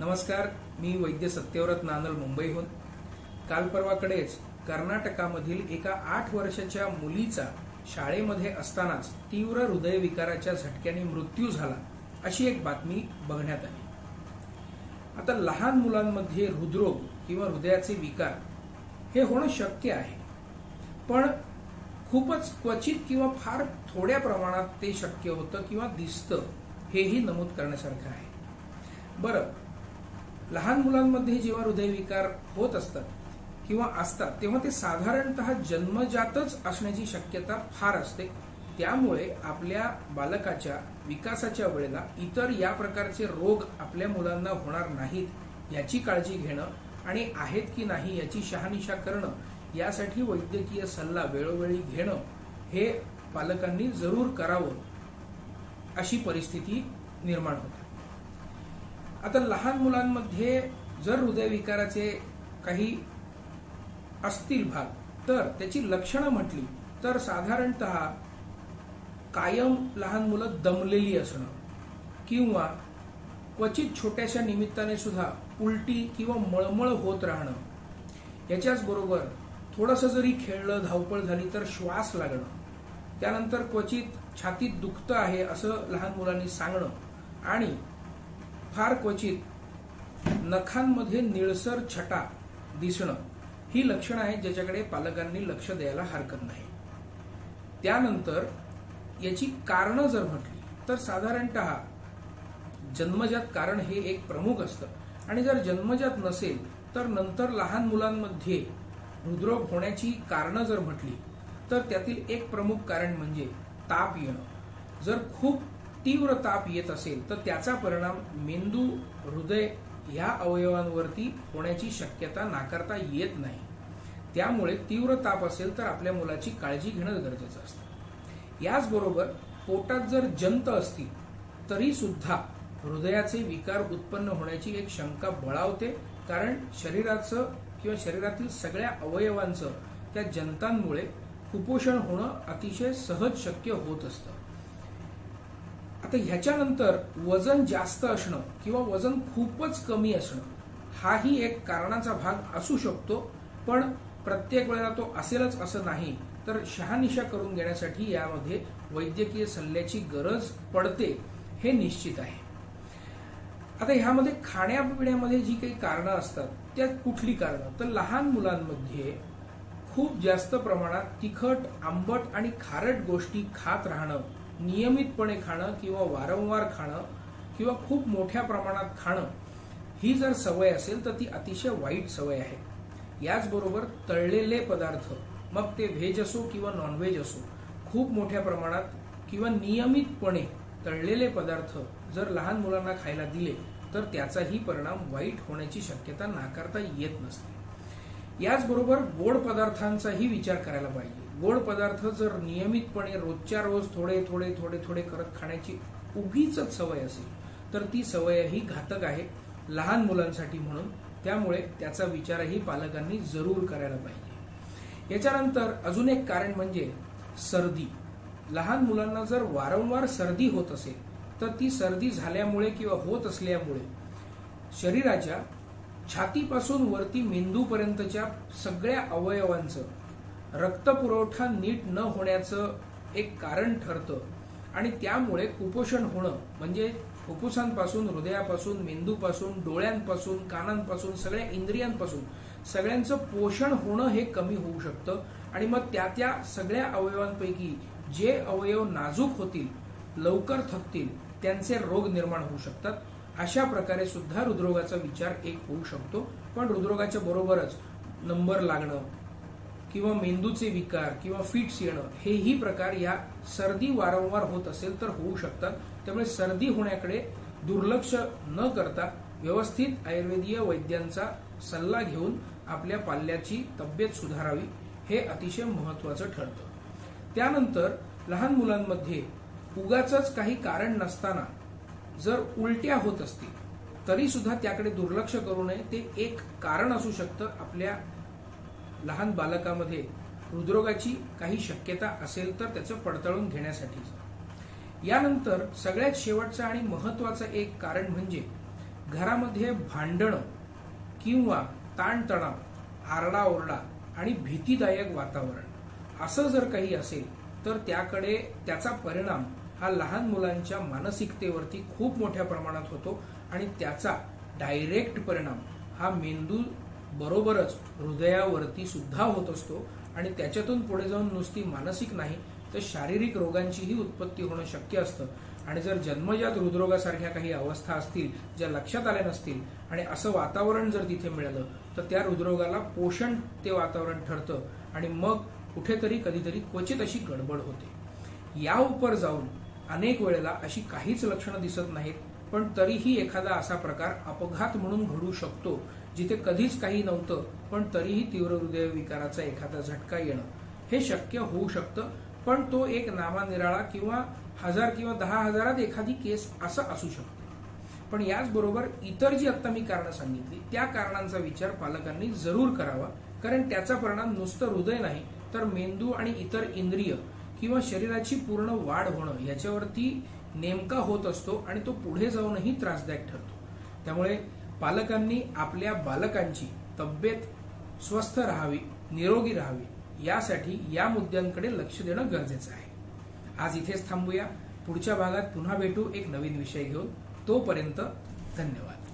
नमस्कार मी वैद्य सत्यव्रत नानल मुंबईहून. काल परवाकडेच कर्नाटकामधील एका आठ वर्षाच्या मुलीचा शाळेमध्ये असतानाच तीव्र हृदयविकाराच्या झटक्याने मृत्यू झाला अशी एक बातमी बघण्यात आली. आता लहान मुलांमध्ये हृदरोग किंवा हृदयाचे विकार हे होणं शक्य आहे पण खूपच क्वचित किंवा फार थोड्या प्रमाणात ते शक्य होतं किंवा दिसतं हेही नमूद करण्यासारखं आहे. बरं लहान मुलांमध्ये जेव्हा हृदयविकार होत असतात किंवा असतात तेव्हा ते साधारणतः जन्मजातच असण्याची शक्यता फार असते. त्यामुळे आपल्या बालकाच्या विकासाच्या वेळेला इतर या प्रकारचे रोग आपल्या मुलांना होणार नाहीत याची काळजी घेणं आणि आहेत की नाही याची शहानिशा करणं यासाठी वैद्यकीय सल्ला वेळोवेळी घेणं हे पालकांनी जरूर करावं अशी परिस्थिती निर्माण होते. आता लहान मुलांमध्ये जर हृदयविकाराचे काही असतील भाग तर त्याची लक्षणं म्हटली तर साधारणतः कायम लहान मुलं दमलेली असणं किंवा क्वचित छोट्याशा निमित्ताने सुद्धा उलटी किंवा मळमळ होत राहणं याच्याच बरोबर थोडंसं जरी खेळलं धावपळ झाली तर श्वास लागणं त्यानंतर क्वचित छातीत दुखतं आहे असं लहान मुलांनी सांगणं आणि फार क्वचित नखांमध्ये निळसर छटा दिसणं ही लक्षणं आहेत ज्याच्याकडे पालकांनी लक्ष द्यायला हरकत नाही. त्यानंतर याची कारणं जर म्हटली तर साधारणतः जन्मजात कारण हे एक प्रमुख असतं. आणि जर जन्मजात नसेल तर नंतर लहान मुलांमध्ये हृदरोग होण्याची कारणं जर म्हटली तर त्यातील एक प्रमुख कारण म्हणजे ताप येणं. जर खूप तीव्र ताप येत असेल तर त्याचा परिणाम मेंदू हृदय ह्या अवयवांवरती होण्याची शक्यता नाकारता येत नाही. त्यामुळे तीव्र ताप असेल तर आपल्या मुलाची काळजी घेणं गरजेचं असतं. याचबरोबर पोटात जर जंत असतील तरी सुद्धा हृदयाचे विकार उत्पन्न होण्याची एक शंका बळावते कारण शरीराचं किंवा शरीरातील सगळ्या अवयवांचं त्या जंतांमुळे कुपोषण होणं अतिशय सहज शक्य होत असतं. आता ह्याच्यानंतर वजन जास्त असणं किंवा वजन खूपच कमी असणं हाही एक कारणाचा भाग असू शकतो पण प्रत्येक वेळेला तो असेलच असं नाही तर शहानिशा करून घेण्यासाठी यामध्ये वैद्यकीय सल्ल्याची गरज पडते हे निश्चित आहे. आता ह्यामध्ये खाण्यापिण्यामध्ये जी काही कारणं असतात त्यात कुठली कारणं? तर लहान मुलांमध्ये खूप जास्त प्रमाणात तिखट आंबट आणि खारट गोष्टी खात राहणं नियमितपणे खाणं किंवा वारंवार खाणं किंवा खूप मोठ्या प्रमाणात खाणं ही जर सवय असेल तर ती अतिशय वाईट सवय आहे. याचबरोबर तळलेले पदार्थ मग ते व्हेज असो किंवा नॉनव्हेज असो खूप मोठ्या प्रमाणात किंवा नियमितपणे तळलेले पदार्थ जर लहान मुलांना खायला दिले तर त्याचाही परिणाम वाईट होण्याची शक्यता नाकारता येत नसते. याचबरोबर गोड पदार्थांचाही विचार करायला पाहिजे. गोड पदार्थ जर नियमितपणे रोजच्या रोज थोडे थोडे थोडे थोडे करत खाण्याची उगीच सवय असेल तर ती सवयही घातक आहे लहान मुलांसाठी म्हणून. त्यामुळे त्याचा विचारही पालकांनी जरूर करायला पाहिजे. याच्यानंतर अजून एक कारण म्हणजे सर्दी. लहान मुलांना जर वारंवार सर्दी होत असेल तर ती सर्दी झाल्यामुळे किंवा होत असल्यामुळे शरीराच्या छातीपासून वरती मेंदूपर्यंतच्या सगळ्या अवयवांचं रक्तपुरवठा नीट न होण्याचं एक कारण ठरतं. आणि त्यामुळे कुपोषण होणं म्हणजे फुफ्फुसांपासून हृदयापासून मेंदूपासून डोळ्यांपासून कानांपासून सगळ्या इंद्रियांपासून सगळ्यांचं पोषण होणं हे कमी होऊ शकतं. आणि मग त्या त्या सगळ्या अवयवांपैकी जे अवयव नाजूक होतील लवकर थकतील त्यांचे रोग निर्माण होऊ शकतात. अशा प्रकारे सुद्धा हृदरोगाचा विचार एक होऊ शकतो. पण हृदरोगाच्या बरोबरच नंबर लागणं किंवा मेंदूचे विकार किंवा फिट्स येणं हेही प्रकार या सर्दी वारंवार होत असेल तर होऊ शकतात. त्यामुळे सर्दी होण्याकडे दुर्लक्ष न करता व्यवस्थित आयुर्वेदीय वैद्यांचा सल्ला घेऊन आपल्या पाल्याची तब्येत सुधारावी हे अतिशय महत्वाचं ठरतं. त्यानंतर लहान मुलांमध्ये उगाच काही कारण नसताना जर उलट्या होत असतील तरी सुद्धा त्याकडे दुर्लक्ष करू नये. ते एक कारण असू शकतं आपल्या लहान बालकामध्ये हृदरोगाची काही शक्यता असेल तर त्याचं पडताळून घेण्यासाठी. यानंतर सगळ्यात शेवटचं आणि महत्वाचं एक कारण म्हणजे घरामध्ये भांडणं किंवा ताणतणाव आरडाओरडा आणि भीतीदायक वातावरण असं जर काही असेल तर त्याकडे त्याचा परिणाम हा लहान मुलांच्या मानसिकतेवरती खूप मोठ्या प्रमाणात होतो आणि त्याचा डायरेक्ट परिणाम हा मेंदू बरोबरच हृदयावरती सुद्धा होत असतो आणि त्याच्यातून पुढे जाऊन नुसती मानसिक नाही तर शारीरिक रोगांचीही उत्पत्ती होणं शक्य असतं. आणि जर जन्मजात हृदरोगासारख्या काही अवस्था असतील ज्या लक्षात आल्या नसतील आणि असं वातावरण जर तिथे मिळालं तर त्या हृदरोगाला पोषण ते वातावरण ठरतं आणि मग कुठेतरी कधीतरी क्वचित अशी गडबड होते. या उपर जाऊन अनेक वेळेला अशी काहीच लक्षणं दिसत नाहीत पण तरीही एखादा असा प्रकार अपघात म्हणून घडू शकतो जिथे कधीच काही नव्हतं पण तरीही तीव्र हृदयविकाराचा एखादा झटका येणं. हे शक्य होऊ शकतं पण तो एक नामानिराळा किंवा हजार किंवा दहा हजारात एखादी केस असं असू शकतो. पण याचबरोबर इतर जी आता मी कारणं सांगितली त्या कारणांचा विचार पालकांनी जरूर करावा कारण त्याचा परिणाम नुसतं हृदय नाही तर मेंदू आणि इतर इंद्रिय किंवा शरीराची पूर्ण वाढ होणं याच्यावरती नेमका होत असतो आणि तो पुढे जाऊनही त्रासदायक ठरतो. त्यामुळे पालकांनी आपल्या बालकांची तब्येत स्वस्थ राहावी निरोगी राहावी यासाठी या मुद्द्यांकडे लक्ष देणं गरजेचं आहे. आज इथेच थांबूया. पुढच्या भागात पुन्हा भेटू एक नवीन विषय घेऊन. तोपर्यंत धन्यवाद.